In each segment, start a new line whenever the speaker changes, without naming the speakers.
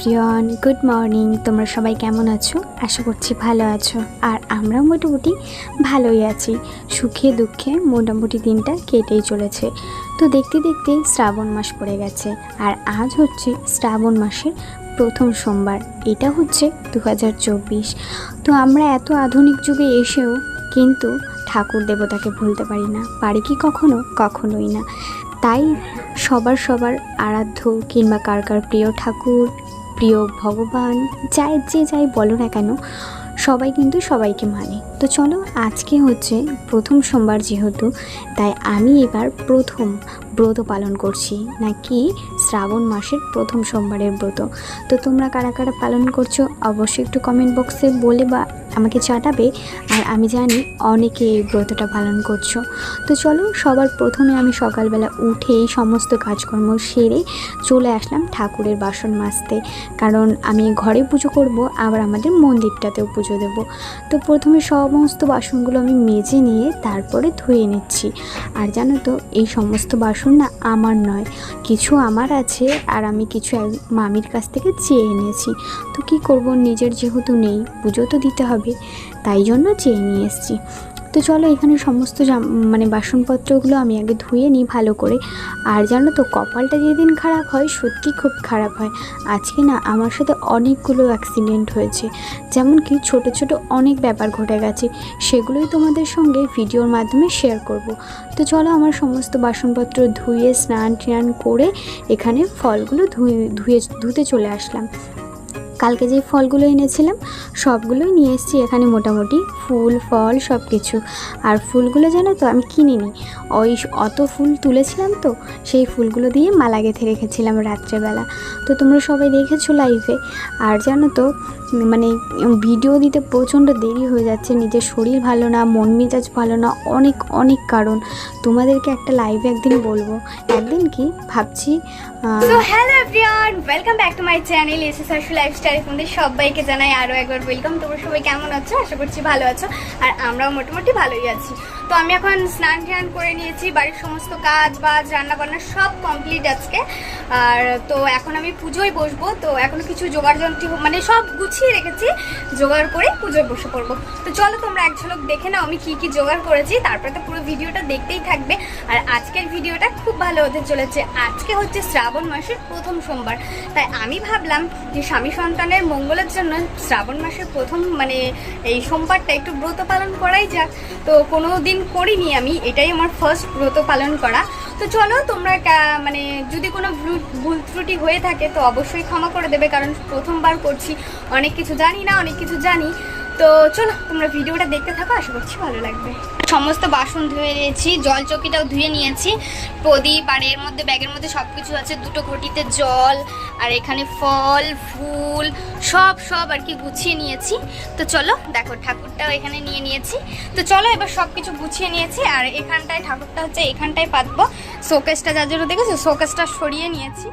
Everyone, good morning. তোমরা সবাই কেমন আছো? আশা করছি ভালো আছো। আর আমরাও মোটামুটি ভালোই আছি। সুখে, দুঃখে মোটামুটি দিনটা কেটেই চলেছে। তো দেখতে দেখতে শ্রাবণ মাস পড়ে গেছে। আর আজ হচ্ছে শ্রাবণ মাসের প্রথম সোমবার। এটা হচ্ছে দু হাজার চব্বিশ। তো আমরা এত আধুনিক যুগে এসেও কিন্তু ঠাকুর দেবতাকে ভুলতে পারি না। পারি কি কখনো? কখনোই না। তাই সবার সবার আরাধ্য কিংবা কার কার প্রিয় ঠাকুর প্রিয় ভগবান, যাই যে যাই বলো না কেন, সবাই কিন্তু সবাইকে মানে। তো চলো, আজকে হচ্ছে প্রথম সোমবার যেহেতু, তাই আমি এবার প্রথম ব্রত পালন করছি। নাকি শ্রাবণ মাসের প্রথম সোমবারের ব্রত। তো তোমরা কারা কারা পালন করছ, অবশ্যই একটু কমেন্ট বক্সে বলে বা আমাকে চাটাবে। আর আমি জানি অনেকে এই ব্রতটা পালন করছ। তো চলো, সবার প্রথমে আমি সকালবেলা উঠে এই সমস্ত কাজকর্ম সেরে চলে আসলাম ঠাকুরের বাসন মাজতে। কারণ আমি ঘরে পুজো করব, আবার আমাদের মন্দিরটাতেও পুজো দেব। তো প্রথমে সমস্ত বাসনগুলো আমি মেজে নিয়ে তারপরে ধুয়ে নিচ্ছি। আর জানো তো, এই সমস্ত বাসন না আমার নয়, কিছু আমার আছে আর আমি কিছু মামির কাছ থেকে চেয়ে এনেছি। তো কি করব, নিজের যেহেতু নেই, পুজো তো দিতে হবে। তাই জন্য চেয়ে নিয়ে এসেছি। তো চলো এখানে সমস্ত মানে বাসনপত্রগুলো আমি আগে ধুয়ে নিই ভালো করে। আর জানো তো, কপালটা যেদিন খারাপ হয়, সত্যি খুব খারাপ হয়। আজকে না, আমার সাথে অনেকগুলো অ্যাক্সিডেন্ট হয়েছে। যেমন কি, ছোট ছোট অনেক ব্যাপার ঘটে গেছে, সেগুলোই তোমাদের সঙ্গে ভিডিওর মাধ্যমে শেয়ার করব। তো চলো আমার সমস্ত বাসনপত্র ধুয়ে স্নান টান করে এখানে ফলগুলো ধুয়ে ধুয়ে ধুতে চলে আসলাম। কালকে যে ফলগুলো এনেছিলাম, সবগুলোই নিয়ে এসেছি। এখানে মোটামুটি ফুল, ফল সব কিছু আর ফুলগুলো জানো তো, আমি কিনিনি। ওই অত ফুল তুলেছিলাম তো, সেই ফুলগুলো দিয়ে মালা গেঁথে রেখেছিলাম রাত্রেবেলা। তো তোমরা সবাই দেখেছ লাইভে। আর জানো তো মানে ভিডিও দিতে প্রচণ্ড দেরি হয়ে যাচ্ছে। নিজের শরীর ভালো না, মন মেজাজ ভালো না, অনেক অনেক কারণ। তোমাদেরকে একটা লাইভে একদিন বলব। একদিন কি, ভাবছি
hello everyone welcome back to my channel S S Ashu lifestyle সবাইকে জানাই আরও একবার ওয়েলকাম তোমরা সবাই কেমন আছো? আশা করছি ভালো আছো, আর আমরাও মোটামুটি ভালোই আছি। তো আমি এখন স্নান টান করে নিয়েছি, বাড়ির সমস্ত কাজ বাজ রান্না বান্না সব কমপ্লিট আজকে। আর তো এখন আমি পুজোয় বসবো, তো এখনও কিছু জোগাড় যন্ত্রী মানে সব গুছিয়ে রেখেছি, জোগাড় করে পুজোয় বসে পড়ব। তো চলো তোমরা এক ঝলক দেখে নাও আমি কি কি জোগাড় করেছি, তারপরে তো পুরো ভিডিওটা দেখতেই থাকবে। আর আজকের ভিডিওটা খুব ভালো হতে চলেছে। আজকে হচ্ছে শ্রাবণ মাসের প্রথম সোমবার। তাই আমি ভাবলাম যে স্বামী সন্তানের মঙ্গলের জন্য শ্রাবণ মাসের প্রথম মানে এই সোমবারটা একটু ব্রত পালন করাই যাক। তো কোনো দিন করিনি আমি, এটাই আমার ফার্স্ট ব্রত পালন করা। তো চলো তোমরা মানে যদি কোনো ভুল- ভুল ত্রুটি হয়ে থাকে তো অবশ্যই ক্ষমা করে দেবে, কারণ প্রথমবার করছি। অনেক কিছু জানি না, অনেক কিছু জানি। তো চলো, তোমরা ভিডিওটা দেখতে থাকো, আশা করছি ভালো লাগবে। সমস্ত বাসন ধুয়ে নিয়েছি, জল চকিটাও ধুয়ে নিয়েছি। প্রদীপ আর এর মধ্যে, ব্যাগের মধ্যে সব কিছু আছে, দুটো ঘটিতে জল, আর এখানে ফল, ফুল, সব সব আর কি গুছিয়ে নিয়েছি। তো চলো, দেখো, ঠাকুরটাও এখানে নিয়ে নিয়েছি। তো চলো, এবার সব কিছু গুছিয়ে নিয়েছি, আর এখানটায়, ঠাকুরটা হচ্ছে এখানটায় পাতবো। শোকেসটা, যার জন্য দেখেছ? শোকেসটা সরিয়ে নিয়েছি।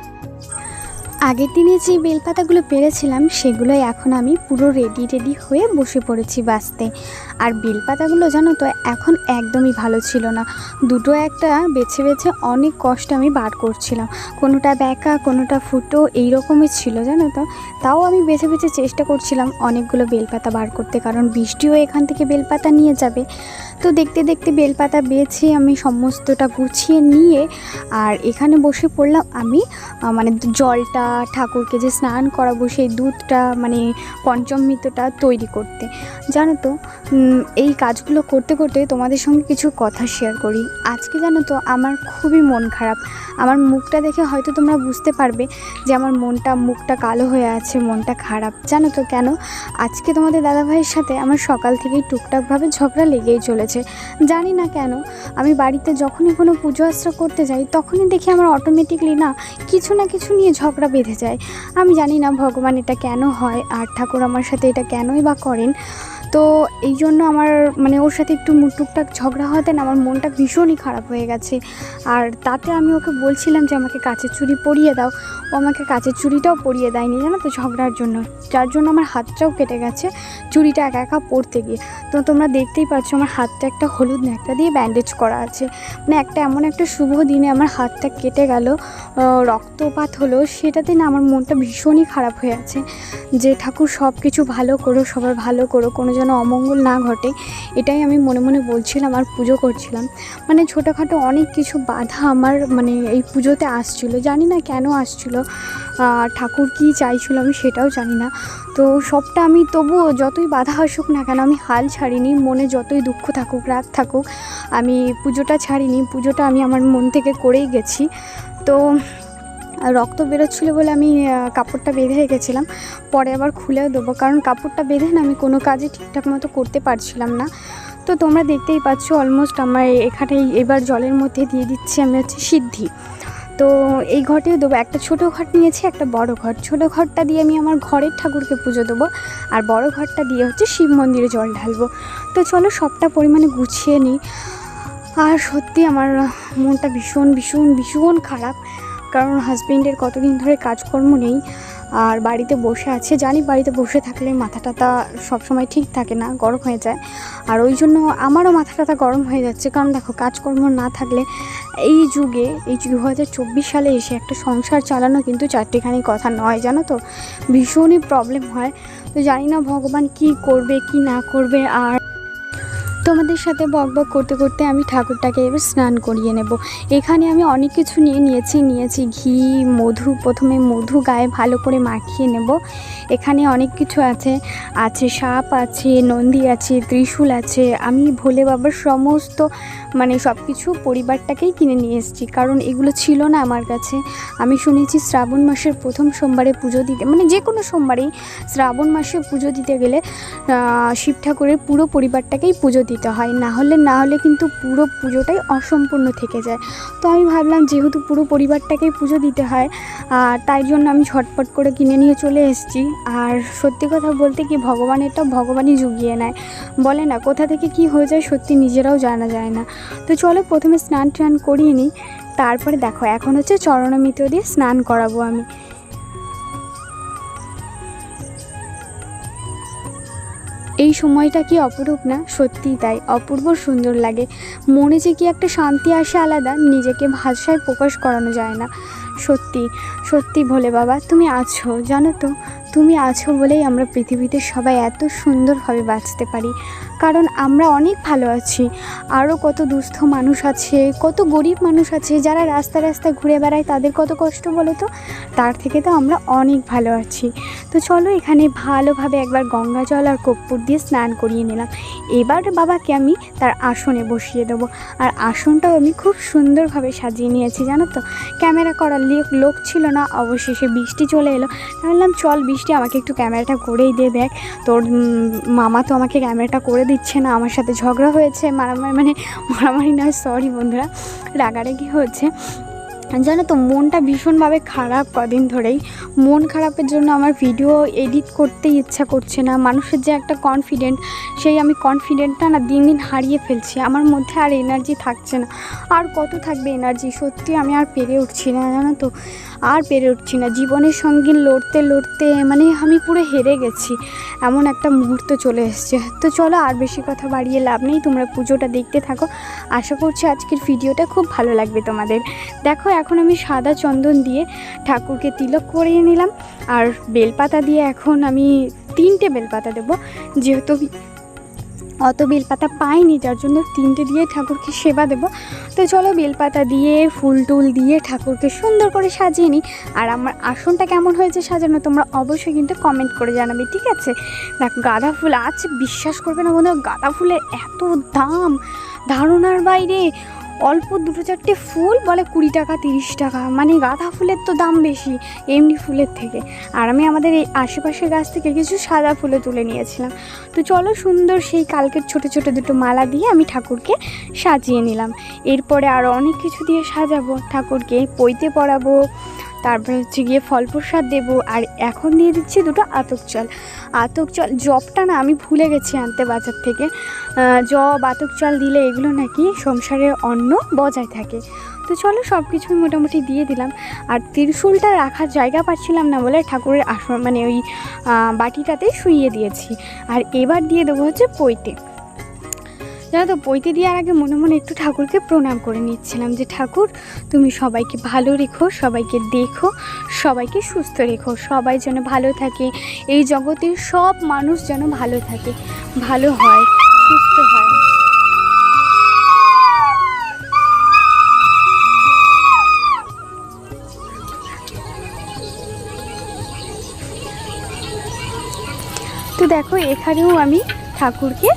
আগের দিনে যে বেলপাতাগুলো পেরেছিলাম সেগুলো এখন আমি পুরো রেডি রেডি হয়ে বসে পড়েছি বাঁচতে। আর বেলপাতাগুলো জানো তো, এখন একদমই ভালো ছিল না। দুটো একটা বেছে বেছে অনেক কষ্ট আমি বার করছিলাম। কোনোটা ব্যাকা, কোনোটা ফুটো এই রকমই ছিল, জানো তো? তাও আমি বেছে বেছে চেষ্টা করছিলাম অনেকগুলো বেলপাতা বার করতে, কারণ বৃষ্টিও এখান থেকে বেলপাতা নিয়ে যাবে। তো দেখতে দেখতে বেলপাতা বেছে আমি সমস্তটা গুছিয়ে নিয়ে আর এখানে বসে পড়লাম আমি মানে জলটা, ঠাকুরকে যে স্নান করাবো সেই দুধটা মানে পঞ্চমৃতটা তৈরি করতে। জানো তো এই কাজগুলো করতে করতে তোমাদের সঙ্গে কিছু কথা শেয়ার করি। আজকে জানো তো আমার খুবই মন খারাপ। আমার মুখটা দেখে হয়তো তোমরা বুঝতে পারবে যে আমার মনটা, মুখটা কালো হয়ে আছে, মনটা খারাপ। জানো তো কেন? আজকে তোমাদের দাদাভাইয়ের সাথে আমার সকাল থেকেই টুকটাকভাবে ঝগড়া লেগেই চলেছে। জানি না কেন। আমি বাড়িতে যখনই কোনো পুজো আশ্রা করতে যাই, তখনই দেখি আমার অটোমেটিকলি না কিছু না কিছু নিয়ে ঝগড়া বেঁধে যায়। আমি জানি না ভগবান এটা কেন হয়, আর ঠাকুর আমার সাথে এটা কেনই বা করেন। তো এই জন্য আমার মানে ওর সাথে একটু টুকটাক ঝগড়া হওয়াতে না আমার মনটা ভীষণই খারাপ হয়ে গেছে। আর তাতে আমি ওকে বলছিলাম যে আমাকে কাচের চুড়ি পরিয়ে দাও। ও আমাকে কাচের চুড়িটাও পরিয়ে দেয়নি, জানো তো, ঝগড়ার জন্য। যার জন্য আমার হাতটাও কেটে গেছে চুড়িটা একা একা পরতে গিয়ে। তো তোমরা দেখতেই পাচ্ছ আমার হাতটা একটা হলুদ ন্যাকটা দিয়ে ব্যান্ডেজ করা আছে। মানে একটা এমন একটা শুভ দিনে আমার হাতটা কেটে গেল রক্তপাত হলো, সেটাতে না আমার মনটা ভীষণই খারাপ হয়ে আছে। যে ঠাকুর সব কিছু ভালো করো সবার ভালো করো কোনো যেন অমঙ্গল না ঘটে, এটাই আমি মনে মনে বলছিলাম আর পুজো করছিলাম। মানে ছোটোখাটো অনেক কিছু বাধা আমার মানে এই পুজোতে আসছিল, জানি না কেন আসছিল ঠাকুর কী চাইছিল আমি সেটাও জানি না। তো সবটা আমি তবুও যতই বাধা আসুক না কেন আমি হাল ছাড়িনি, মনে যতই দুঃখ থাকুক, রাগ থাকুক, আমি পুজোটা ছাড়িনি, পুজোটা আমি আমার মন থেকে করেই গেছি। তো রক্ত বেরোচ্ছিলো বলে আমি কাপড়টা বেঁধে রেখেছিলাম পরে আবার খুলেও দেবো। কারণ কাপড়টা বেঁধে না আমি কোনো কাজে ঠিকঠাক মতো করতে পারছিলাম না। তো তোমরা দেখতেই পাচ্ছ অলমোস্ট আমার এখানে এবার জলের মধ্যে দিয়ে দিচ্ছি আমি হচ্ছে সিদ্ধি। তো এই ঘটেও দেবো। একটা ছোটো ঘট নিয়েছি, একটা বড় ঘট। ছোটো ঘরটা দিয়ে আমি আমার ঘরের ঠাকুরকে পুজো দেবো। আর বড় ঘরটা দিয়ে হচ্ছে শিব মন্দিরে জল ঢালবো। তো চলো সবটা পরিমাণে গুছিয়ে নিই। আর সত্যি আমার মনটা ভীষণ ভীষণ ভীষণ খারাপ। কারণ হাজবেন্ডের কতদিন ধরে কাজকর্ম নেই আর বাড়িতে বসে আছে, জানি বাড়িতে বসে থাকলে মাথা টাথা সবসময় ঠিক থাকে না, গরম হয়ে যায়। আর ওই জন্য আমারও মাথা টাথা গরম হয়ে যাচ্ছে। কারণ দেখো, কাজকর্ম না থাকলে এই যুগে, এই দু হাজার চব্বিশ সালে এসে একটা সংসার চালানো কিন্তু চারটেখানি কথা নয়, জানো তো? ভীষণই প্রবলেম হয়। তো জানি না ভগবান কি করবে, কি না করবে, আর তোমাদের সাথে বক বক করতে করতে আমি ঠাকুরটাকে এবার স্নান করিয়ে নেব। এখানে আমি অনেক কিছু নিয়ে নিয়েছি নিয়েছি ঘি, মধু, প্রথমে মধু গায়ে ভালো করে মাখিয়ে নেব। এখানে অনেক কিছু আছে আছে সাপ আছে, নন্দী আছে, ত্রিশূল আছে। আমি ভোলে বাবার সমস্ত মানে সব কিছু পরিবারটাকেই কিনে নিয়ে এসেছি, কারণ এগুলো ছিল না আমার কাছে। আমি শুনেছি শ্রাবণ মাসের প্রথম সোমবারে পুজো দিতে মানে যে কোনো সোমবারেই শ্রাবণ মাসে পুজো দিতে গেলে শিব ঠাকুরের পুরো পরিবারটাকেই পুজো দিতে হয়, না হলে না হলে কিন্তু পুরো পুজোটাই অসম্পূর্ণ থেকে যায়। তো আমি ভাবলাম যেহেতু পুরো পরিবারটাকেই পুজো দিতে হয় আর তাই জন্য আমি ঝটপট করে কিনে নিয়ে চলে এসেছি। আর সত্যি কথা বলতে কি ভগবানেরটা ভগবানই জুগিয়ে নেয়। বলে না, কোথা থেকে কি হয়ে যায় সত্যি নিজেরাও জানা যায় না। তো চলো প্রথমে স্নান টান করিয়ে নিই, তারপরে দেখো, এখন হচ্ছে চরণমিত্র দিয়ে স্নান করাবো আমি। এই সময়টা কি অপরূপ না? সত্যিই তাই। অপূর্ব সুন্দর লাগে। মনে যে কি একটা শান্তি আসে আলাদা, নিজেকে ভাষায় প্রকাশ করানো যায় না। সত্যি সত্যি ভোলে বাবা, তুমি আছো, জানো তো? তুমি আছো বলেই আমরা পৃথিবীতে সবাই এত সুন্দরভাবে বাঁচতে পারি। কারণ আমরা অনেক ভালো আছি। আরও কত দুস্থ মানুষ আছে, কত গরিব মানুষ আছে, যারা রাস্তা রাস্তায় ঘুরে বেড়ায়, তাদের কত কষ্ট বলো তো? তার থেকে তো আমরা অনেক ভালো আছি। তো চলো এখানে ভালোভাবে একবার গঙ্গা জল আর কর্পূর দিয়ে স্নান করিয়ে নিলাম। এবার বাবাকে আমি তার আসনে বসিয়ে দেবো। আর আসনটাও আমি খুব সুন্দরভাবে সাজিয়ে নিয়েছি, জানো তো? ক্যামেরা করার লোক ছিল না, অবশেষে বৃষ্টি চলে এলো। আমি বললাম চল বৃষ্টি আমাকে একটু ক্যামেরাটা করেই দে দেখ। তোর মামা তো আমাকে ক্যামেরাটা করে দিচ্ছে না, আমার সাথে ঝগড়া হয়েছে, মারামারি মানে মারামারি নয় সরি বন্ধুরা, রাগারাগি হয়েছে জানো তো, মনটা ভীষণভাবে খারাপ কদিন ধরেই। মন খারাপের জন্য আমার ভিডিও এডিট করতেই ইচ্ছা করছে না। মানুষের যে একটা কনফিডেন্ট সেই আমি কনফিডেন্টটা না দিন দিন হারিয়ে ফেলছি। আমার মধ্যে আর এনার্জি থাকছে না। আর কত থাকবে এনার্জি সত্যি আমি আর পেরে উঠছি না, জানো তো। আর পেরে উঠছি না। জীবনের সঙ্গে লড়তে লড়তে মানে আমি পুরো হেরে গেছি। এমন একটা মুহূর্ত চলে এসছে। তো চলো আর বেশি কথা বাড়িয়ে লাভ নেই। তোমরা পুজোটা দেখতে থাকো। আশা করছি আজকের ভিডিওটা খুব ভালো লাগবে তোমাদের। দেখো, এখন আমি সাদা চন্দন দিয়ে ঠাকুরকে তিলক করিয়ে নিলাম। আর বেলপাতা দিয়ে এখন আমি তিনটে বেলপাতা দেবো। যেহেতু অত বেলপাতা পাইনি, যার জন্য তিনটে দিয়ে ঠাকুরকে সেবা দেব। তো চলো বেলপাতা দিয়ে, ফুল টুল দিয়ে ঠাকুরকে সুন্দর করে সাজিয়ে নিই। আর আমার আসনটা কেমন হয়েছে সাজানো তোমরা অবশ্যই কিন্তু কমেন্ট করে জানাবে, ঠিক আছে? দেখো গাঁদা ফুল আছে বিশ্বাস করবে না বন্ধু, গাঁদা ফুলের এত দাম, ধারণার বাইরে। অল্প দুটো চারটে ফুল বলে কুড়ি টাকা, তিরিশ টাকা। মানে গাঁদা ফুলের তো দাম বেশি, এমনি ফুলের থেকে। আর আমি আমাদের এই আশেপাশের গাছ থেকে কিছু সাদা ফুলও তুলে নিয়েছিলাম। তো চলো সুন্দর সেই কালকের ছোট ছোট দুটো মালা দিয়ে আমি ঠাকুরকে সাজিয়ে নিলাম। এরপরে আরও অনেক কিছু দিয়ে সাজাবো, ঠাকুরকে পইতে পরাবো তারপরে হচ্ছে গিয়ে ফল প্রসাদ দেবো, আর এখন দিয়ে দিচ্ছি দুটো আতক চাল। আতক চাল, জবটা না আমি ভুলে গেছি আনতে বাজার থেকে। জব, আতক চাল দিলে এগুলো নাকি সংসারের অন্ন বজায় থাকে। তো চলো সব কিছুই মোটামুটি দিয়ে দিলাম। আর ত্রিশূলটা রাখার জায়গা পাচ্ছিলাম না বলে ঠাকুরের আসন মানে ওই বাটিটাতে শুইয়ে দিয়েছি। আর এবার দিয়ে দেবো হচ্ছে পৈতে। জানো তো, বইতে দেওয়ার আগে মনে মনে একটু ঠাকুরকে প্রণাম করে নিচ্ছিলাম যে, ঠাকুর, তুমি সবাইকে ভালো রেখো, সবাইকে দেখো, সবাইকে সুস্থ রেখো, সবাই যেন ভালো থাকে। এই জগতের সব মানুষ যেন ভালো থাকে, ভালো হয়, সুস্থ হয়। তো দেখো, এখানেও আমি ঠাকুরকে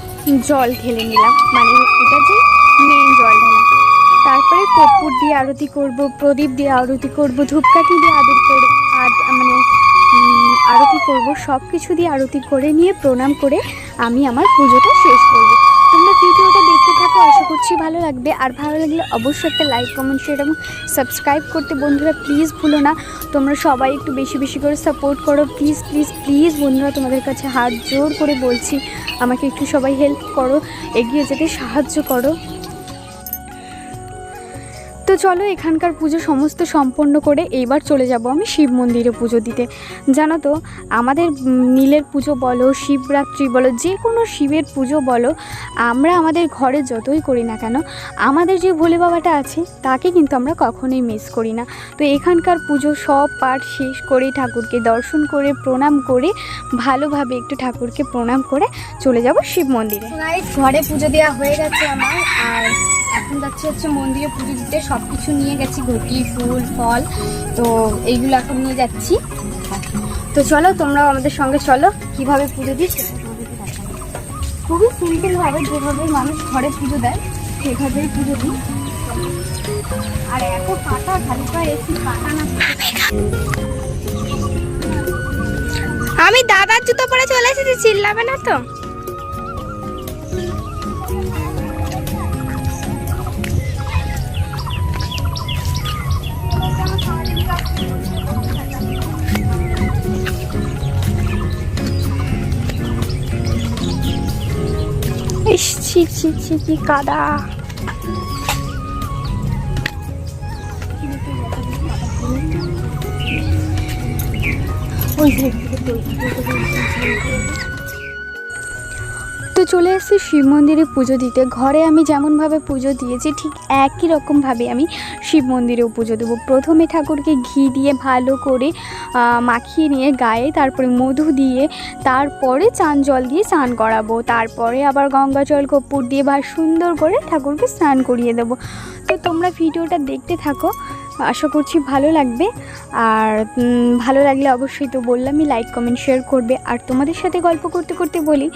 জল ঢেলে নিলাম। মানে এটা যে মেন জল ঢালা। তারপরে কর্পূর দিয়ে আরতি করব, প্রদীপ দিয়ে আরতি করব, ধূপকাঠি দিয়ে আদর করব আর মানে আরতি করব সব কিছু দিয়ে আরতি করে নিয়ে প্রণাম করে আমি আমার পুজোটা শেষ করছি ভালো লাগবে। আর ভালো লাগলে অবশ্যই একটা লাইক কমেন্ট শেয়ার এবং সাবস্ক্রাইব করতে বন্ধুরা প্লিজ ভুলো না। তোমরা সবাই একটু বেশি বেশি করে সাপোর্ট করো। প্লিজ প্লিজ প্লিজ বন্ধুরা তোমাদের কাছে হাত জোর করে বলছি, আমাকে একটু সবাই হেল্প করো। এগিয়ে যেতে সাহায্য করো। তো চলো এখানকার পুজো সমস্ত সম্পন্ন করে এইবার চলে যাব আমি শিব মন্দিরে পুজো দিতে। জানো তো, আমাদের নীলের পুজো বলো, শিবরাত্রি বলো যে কোনো শিবের পুজো বলো, আমরা আমাদের ঘরে যতই করি না কেন, আমাদের যে ভোলে বাবাটা আছে, তাকে কিন্তু আমরা কখনোই মিস করি না। তো এখানকার পুজো সব পাঠ শেষ করে ঠাকুরকে দর্শন করে, প্রণাম করে, ভালোভাবে একটু ঠাকুরকে প্রণাম করে চলে যাব শিব মন্দিরে।
ঘরে পুজো দেওয়া হয়ে গেছে আমার, আর এখন যাচ্ছি হচ্ছে মন্দিরে পুজো দিতে। সব কিছু নিয়ে গেছি, ঘটি, ফুল, ফল। তো এইগুলো এখন নিয়ে যাচ্ছি। তো চলো, তোমরাও আমাদের সঙ্গে চলো। কীভাবে পুজো দেখাবো। খুবই সিম্পল ভাবে যেভাবে মানুষ ঘরে পুজো দেয়, সেভাবেই পুজো দিই। আর এত কাটা খালি পায়ে এসি কাটা না
আমি দাদার জুতো পরে চলে এসেছি, চিল্লাবে না তো? ইস ছি ছি ছি কি কাদা।
তো চলে এসেছি শিব মন্দিরে পুজো দিতে। ঘরে আমি যেমনভাবে পুজো দিয়েছি, ঠিক একই রকমভাবে আমি শিব মন্দিরেও পুজো দেবো। প্রথমে ঠাকুরকে ঘি দিয়ে ভালো করে মাখিয়ে নিয়ে গায়ে, তারপরে মধু দিয়ে, তারপরে চান জল দিয়ে স্নান করাবো। তারপরে আবার গঙ্গা জল কর্পূর দিয়ে বা সুন্দর করে ঠাকুরকে স্নান করিয়ে দেবো। তো তোমরা ভিডিওটা দেখতে থাকো। আশা করছি ভালো লাগবে। আর ভালো লাগলে অবশ্যই তো বললামই লাইক কমেন্ট শেয়ার করবে। আর তোমাদের সাথে গল্প করতে করতে বলি,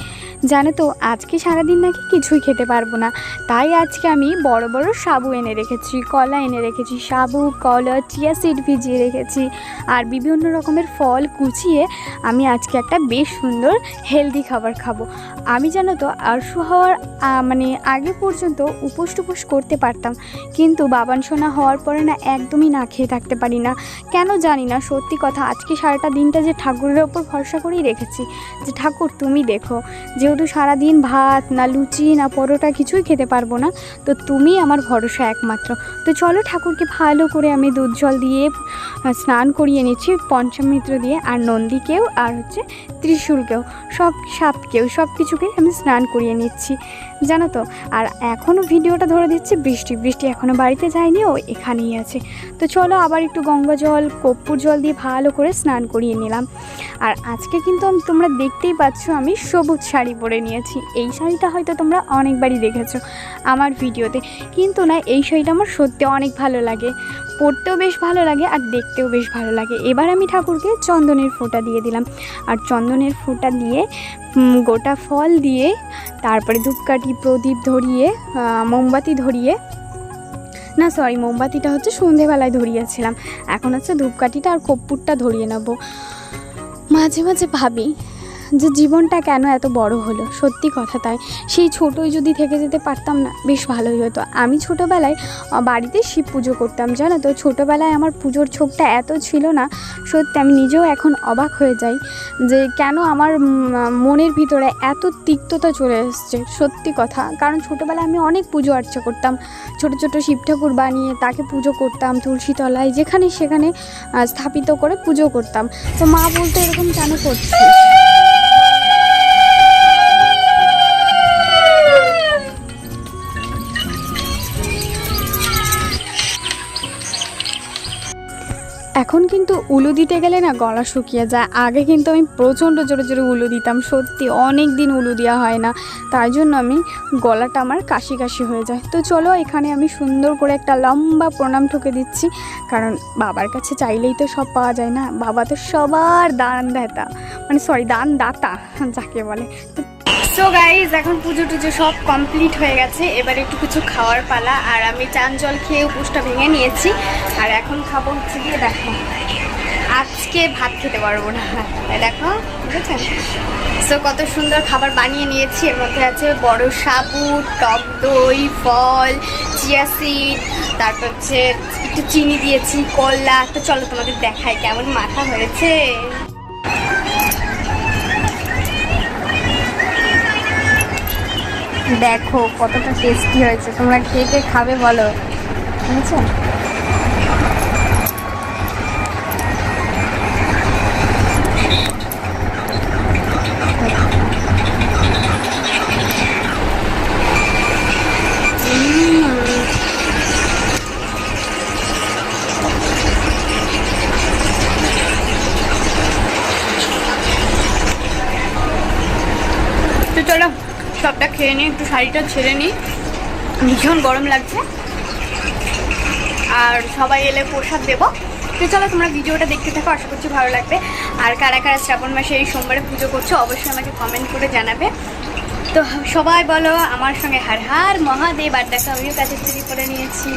জানো তো, আজকে সারাদিন নাকি কিছুই খেতে পারব না। তাই আজকে আমি বড় বড় সাবু এনে রেখেছি, কলা এনে রেখেছি, সাবু, কলা চিয়া সিড ভিজিয়ে রেখেছি। আর বিভিন্ন রকমের ফল কুচিয়ে আমি আজকে একটা বেশ সুন্দর হেলদি খাবার খাব। আমি জানো তো, আরশু হওয়ার মানে আগে পর্যন্ত উপোস টুপোস করতে পারতাম। কিন্তু বাবান সোনা হওয়ার পরে না একদমই না খেয়ে থাকতে পারি না। কেন জানি না, সত্যি কথা, আজকে সারাটা দিনটা যে ঠাকুরের ওপর ভরসা করেই রেখেছি, যে ঠাকুর তুমি দেখো, যেহেতু সারাদিন ভাত না লুচি না পরোটা কিছুই খেতে পারব না, তো তুমি আমার ভরসা একমাত্র। তো চলো ঠাকুরকে ভালো করে আমি দুধ জল দিয়ে স্নান করিয়ে নিচ্ছি পঞ্চমিত্র দিয়ে, আর নন্দীকেও, আর হচ্ছে ত্রিশূলকেও, সব সাপকেও সব কিছুকেই আমি স্নান করিয়ে নিচ্ছি। জানো তো? আর এখনও ভিডিওটা ধরে দিচ্ছে, বৃষ্টি। বৃষ্টি এখনও বাড়িতে যায়নি, ও এখানেই আছে। তো চলো আবার একটু গঙ্গা জল, কর্পূর জল দিয়ে ভালো করে স্নান করিয়ে নিলাম। আর আজকে কিন্তু তোমরা দেখতেই পাচ্ছ, আমি সবুজ শাড়ি পরে নিয়েছি। এই শাড়িটা হয়তো তোমরা অনেকবারই দেখেছ আমার ভিডিওতে। কিন্তু না, এই শাড়িটা আমার সত্যি অনেক ভালো লাগে। পরতেও বেশ ভালো লাগে আর দেখতেও বেশ ভালো লাগে। এবার আমি ঠাকুরকে চন্দনের ফোঁটা দিয়ে দিলাম। আর চন্দনের ফোঁটা দিয়ে গোটা ফল দিয়ে, তারপরে ধূপকাঠি প্রদীপ ধরিয়ে মোমবাতি ধরিয়ে, না সরি মোমবাতিটা হচ্ছে সন্ধেবেলায় ধরিয়েছিলাম। এখন হচ্ছে ধূপকাঠিটা আর কর্পূরটা ধরিয়ে নেব। মাঝে মাঝে ভাবি যে জীবনটা কেন এত বড় হলো? সত্যি কথা তাই। সেই ছোটোই যদি থেকে যেতে পারতাম না, বেশ ভালোই হতো। আমি ছোটোবেলায় বাড়িতে শিব পুজো করতাম, জানো তো? ছোটোবেলায় আমার পুজোর ছোপটা এত ছিল না, সত্যি আমি নিজেও এখন অবাক হয়ে যাই যে কেন আমার মনের ভিতরে এত তিক্ততা চলে এসছে, সত্যি কথা। কারণ ছোটোবেলায় আমি অনেক পুজো আর্চা করতাম। ছোট ছোট শিব ঠাকুর বানিয়ে তাকে পুজো করতাম, তুলসী তলায়, যেখানে সেখানে স্থাপিত করে পুজো করতাম। তো মা বলতো এরকম কেন করছিস? এখন কিন্তু উলু দিতে গেলে না গলা শুকিয়ে যায়। আগে কিন্তু আমি প্রচণ্ড জোরে জোরে উলু দিতাম। সত্যি অনেক দিন উলু দেওয়া হয় না। তাই জন্য আমি গলাটা আমার কাশি কাশি হয়ে যায়। তো চলো এখানে আমি সুন্দর করে একটা লম্বা প্রণাম ঠুকে দিচ্ছি। কারণ বাবার কাছে চাইলেই তো সব পাওয়া যায় না। বাবা তো সবার দান দাতা মানে সরি দান দাতা যাকে বলে। তো
সো গাইজ এখন পুজো টুজো সব কমপ্লিট হয়ে গেছে। এবার একটু কিছু খাওয়ার পালা। আর আমি চান জল খেয়ে উপোসটা ভেঙে নিয়েছি। আর এখন খাব হচ্ছে গিয়ে দেখো, আজকে ভাত খেতে পারব না। দেখো, বুঝেছেন? সো কত সুন্দর খাবার বানিয়ে নিয়েছি। এর মধ্যে আছে বড় সাবু টক দই, ফল, চিয়া সিড, তারপর হচ্ছে একটু চিনি দিয়েছি, কলা। তো চলো তোমাদের দেখায় কেমন মাথা হয়েছে। দেখো কতটা টেস্টি হয়েছে। তোমরা কে কে খাবে বলো। বুঝেছ খেয়ে নিই, একটু শাড়িটা ছেড়ে নিই। ভীষণ গরম লাগছে। আর সবাই এলে প্রসাদ দেবো। তো চলো তোমরা ভিডিওটা দেখতে থাকো, আশা করছি ভালো লাগবে। আর কারা কারা শ্রাবণ মাসে এই সোমবারে পুজো করছ, অবশ্যই আমাকে কমেন্ট করে জানাবে। তো সবাই বলো, আমার সঙ্গে হার হার, মহাদেব, আর দেখা আমিও চুরি করে নিয়েছি।